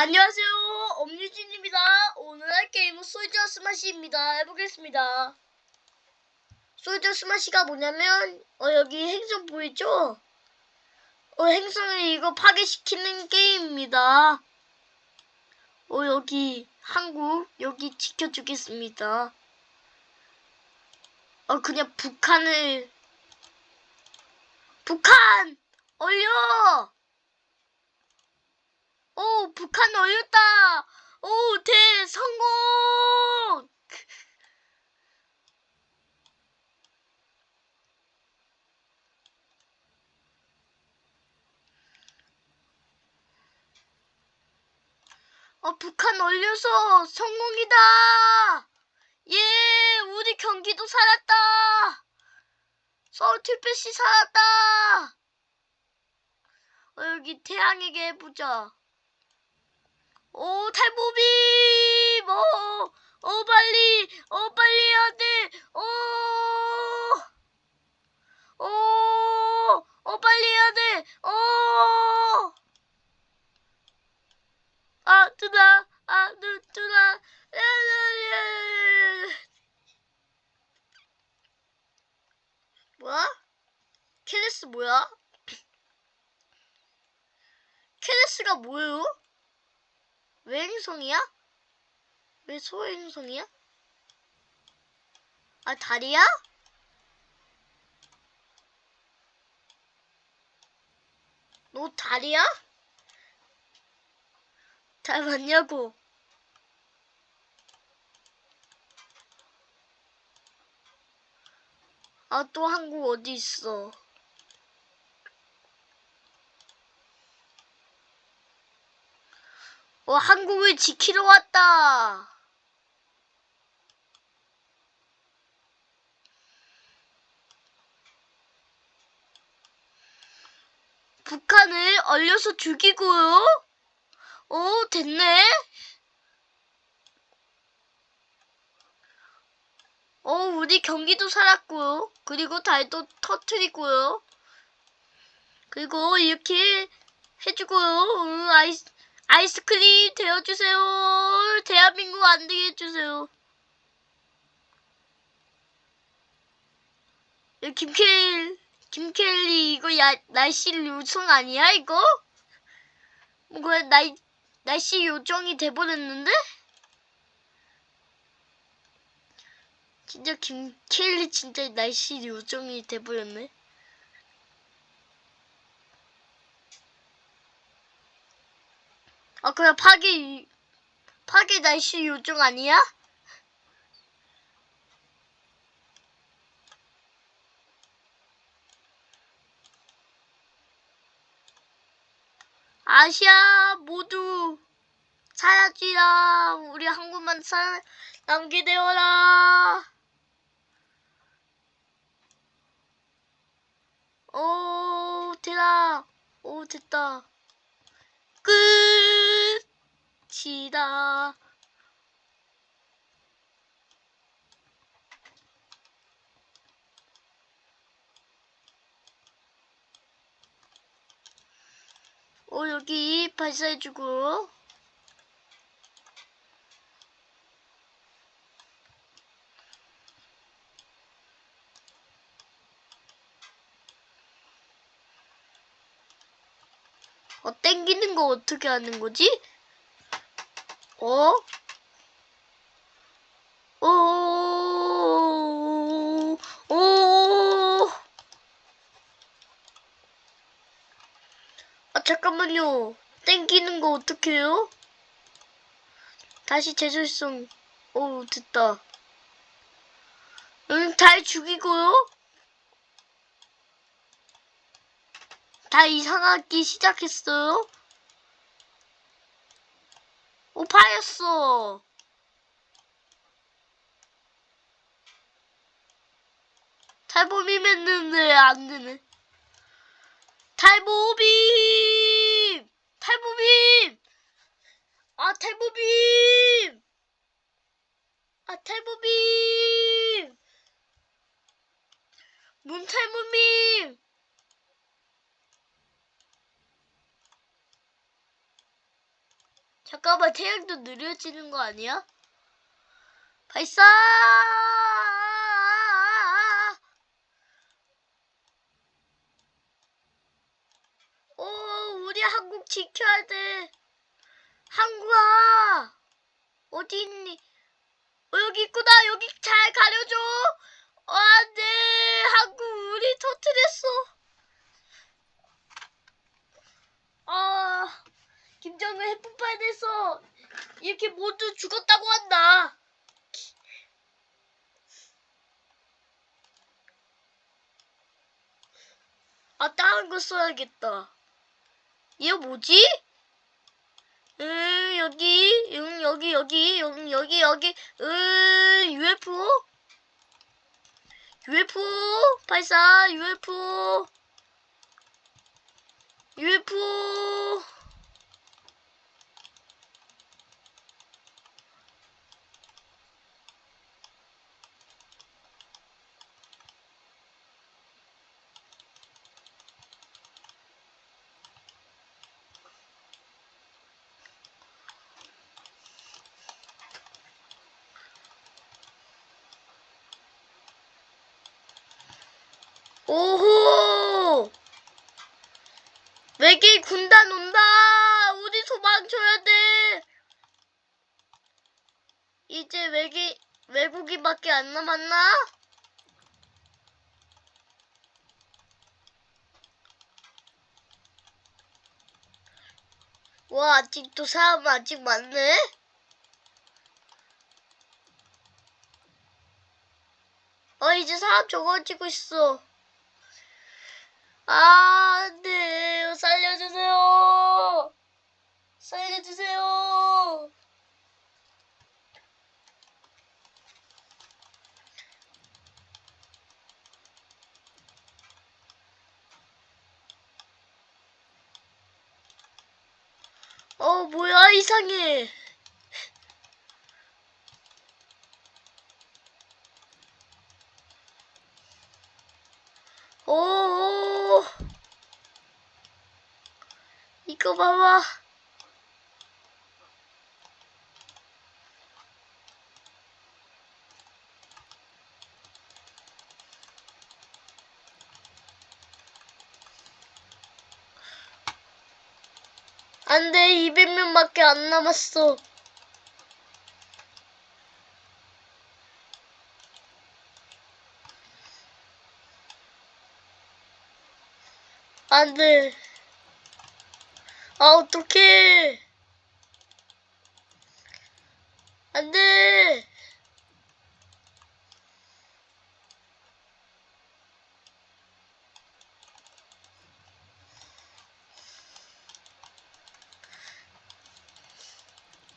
안녕하세요. 엄유진입니다. 오늘 할 게임은 솔저 스마시입니다. 해보겠습니다. 솔저 스마시가 뭐냐면 어 여기 행성 보이죠? 어 행성을 이거 파괴시키는 게임입니다. 어 여기 한국 여기 지켜주겠습니다. 어 그냥 북한을 북한 얼려! 오, 북한 올렸다! 오, 대, 성공! 어, 북한 올려서 성공이다! 예, 우리 경기도 살았다! 서울 TPC 살았다! 어, 여기 태양에게 해보자. 오 어, 어 빨리 어 빨리 해야 돼어어 어, 빨리 해야 돼어아 누나 아 누, 누나. 뭐야? 케네스 뭐야? 케네스가 뭐예요? 왜 행성이야? 왜 소행성이야? 아, 다리야? 너 다리야? 닮았냐고. 아, 또 한국 어디 있어? 어, 한국을 지키러 왔다. 북한을 얼려서 죽이고요. 오, 됐네. 어, 우리 경기도 살았고요. 그리고 달도 터트리고요. 그리고 이렇게 해주고요. 응, 아이스, 아이스크림 되어주세요. 대한민국 안 되게 해주세요. 야, 김켈, 김켈리, 이거 야, 날씨 요청 아니야, 이거? 뭐야, 날, 날씨 요정이 돼버렸는데? 진짜 김켈리 진짜 날씨 요정이 돼버렸네. 아, 그냥 파괴, 파괴 날씨 요정 아니야? 아시아 모두 사라지라. 우리 한국만 살, 남게 되어라. 오, 되라. 오, 됐다. 끝이다. 오, 여기 발사해주고. 어, 땡기는 거 어떻게 하는 거지? 어? 오, 오, 아, 잠깐만요. 땡기는 거 어떻게 해요? 다시 제조성. 오, 됐다. 응, 달 죽이고요. 다 이상하기 시작했어요. 오, 파였어. 탈모빔 했는데 안 되네. 탈모빔! 탈모빔! 아, 탈모빔! 아, 탈모빔! 문탈모빔! 잠깐만 태양도 느려지는 거 아니야? 발사! 오, 우리 한국 지켜야 돼. 한국아, 어디 있니? 어, 여기 있구나. 여기 잘 가려줘. 어, 안 돼. 한국 우리 터뜨렸어. 아, 김정은 핵폭발돼서 이렇게 모두 죽었다고 한다. 아, 다른 거 써야겠다. 이거 뭐지? 음, 여기, 음, 여기, 여기, 음, 여기, 여기, 음, UFO? UFO 발사, UFO, UFO. 오호! 외계 군단 온다! 우리 도망쳐야 돼! 이제 외계, 외국인밖에 안 남았나? 와, 아직도 사람 아직 많네? 어, 이제 사람 적어지고 있어. 아, 네. 살려주세요. 살려주세요. 어, 뭐야, 이상해. 오, 오. 이거 봐봐. 안 돼, 200명밖에 안 남았어. 안 돼. 아, 어떡해. 안 돼.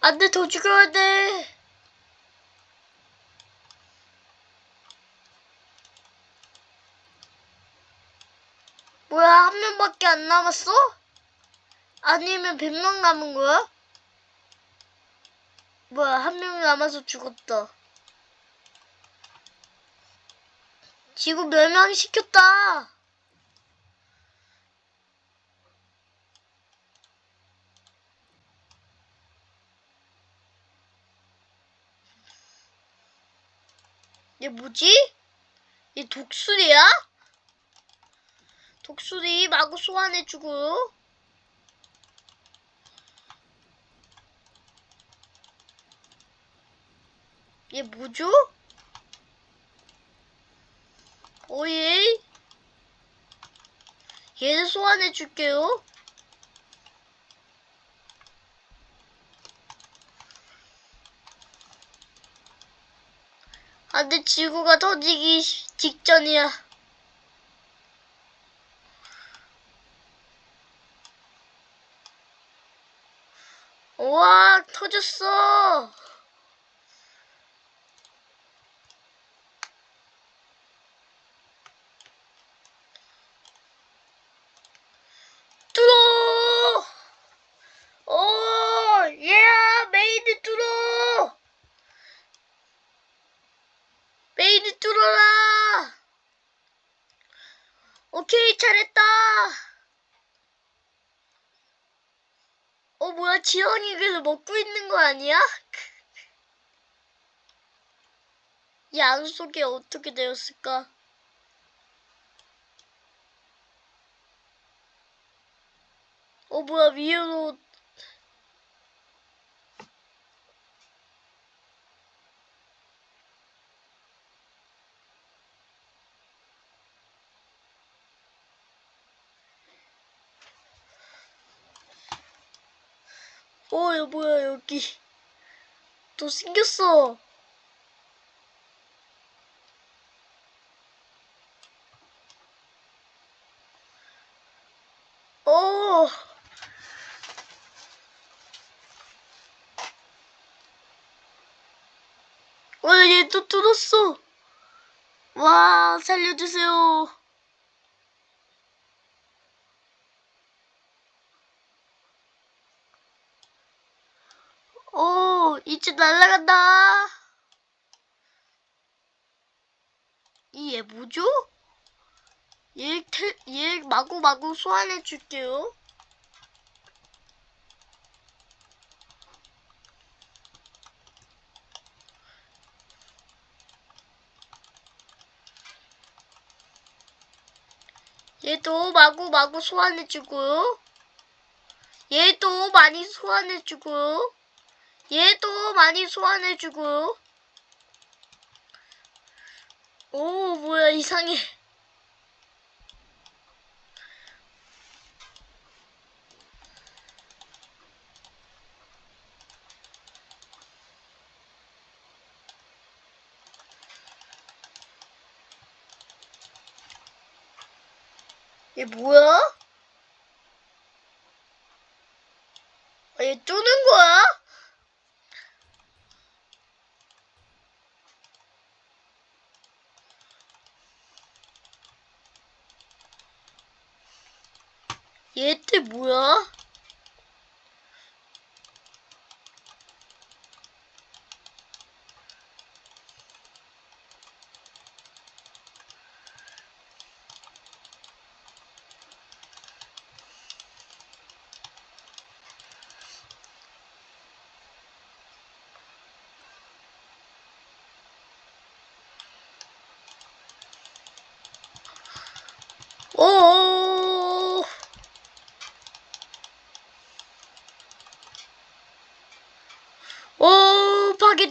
안 돼, 더 죽여야 돼. 뭐야, 한 명밖에 안 남았어? 아니면 100명 남은 거야? 뭐야, 한 명 남아서 죽었다. 지구 멸망시켰다. 얘 뭐지? 얘 독수리야? 독수리 마구 소환해주고. 얘 뭐죠? 오예. 얘를 소환해 줄게요. 안 돼, 지구가 터지기 직전이야. 우와, 터졌어. 오, 예, 메이드 뚫어! 메이드 뚫어라! 오케이, 잘했다! 어, 뭐야 지렁이를 먹고 있는 거 아니야? 이안 속에 어떻게 되었을까? 어 뭐야 위로 어, 여 뭐야 여기 또 생겼어. 어. 어, 얘 또 뚫었어. 와, 살려주세요. 오, 이제 날아간다. 이 얘 뭐죠? 얘, 태, 얘 마구마구 소환해 줄게요. 얘도 마구마구 소환해 주고요. 얘도 많이 소환해 주고요. 얘도 많이 소환해주고. 오, 뭐야, 이상해. 얘 뭐야? 아, 얘 쪼는 거야? 얘들 뭐야? 오.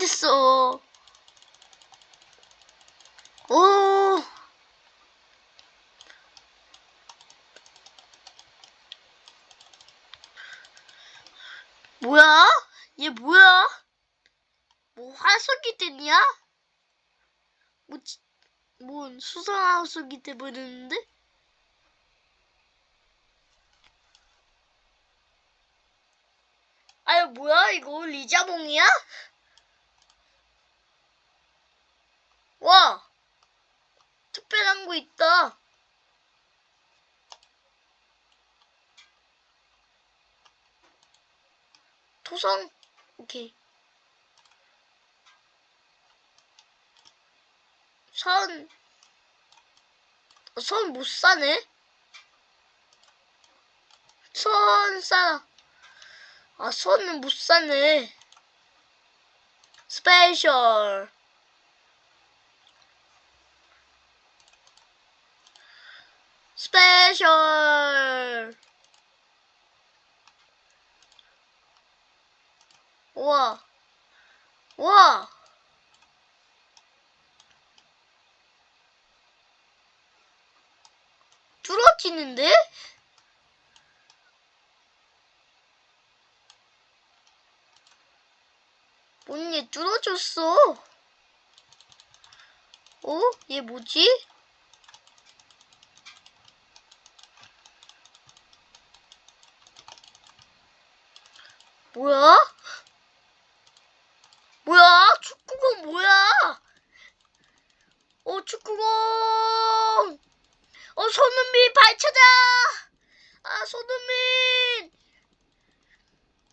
오, 파괴됐어. 오. 뭐야? 얘 뭐야? 뭐 화석이 됐냐? 뭐, 지- 뭔 수상 화석이 돼버렸는데? 아유 뭐야 이거 리자몽이야? 와 특별한 거 있다 토성 오케이 선, 어, 선못 사네? 선 싸. 아, 선은 못 사네. 스페셜. 스페셜. 우와. 우와. 뚫어지는데? 뭔얘 뚫어졌어. 어? 얘 뭐지? 뭐야? 뭐야? 축구공 뭐야? 어, 축구공! 어, 손흥민 발차자! 아, 손흥민!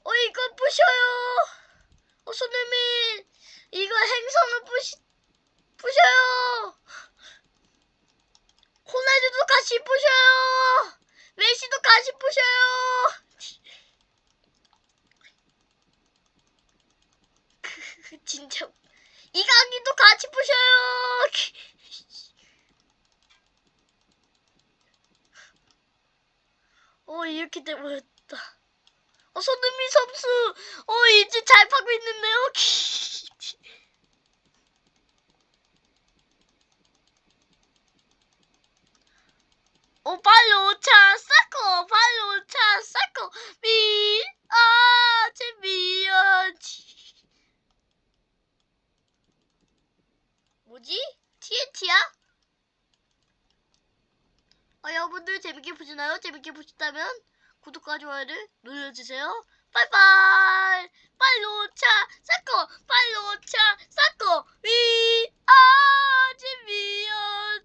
어, 이거 부셔요! 어, 손흥민! 이거 행성을 부시, 부셔요! 호날두도 같이 부셔요! 메시도 같이 부셔요! 진짜 이강인도 같이 부셔요. 어 이렇게 돼버렸다. 어 손흥민 선수 어 이제 잘 파고 있는데요. 어 빨리 오차 싸고 빨리 오차 싸고 미아제 미아지 뭐지 TNT야? 아 여러분들 재밌게 보시나요? 재밌게 보셨다면 구독과 좋아요를 눌러주세요. 빨리 오차 싸고 빨리 오차 싸고 미아제 미아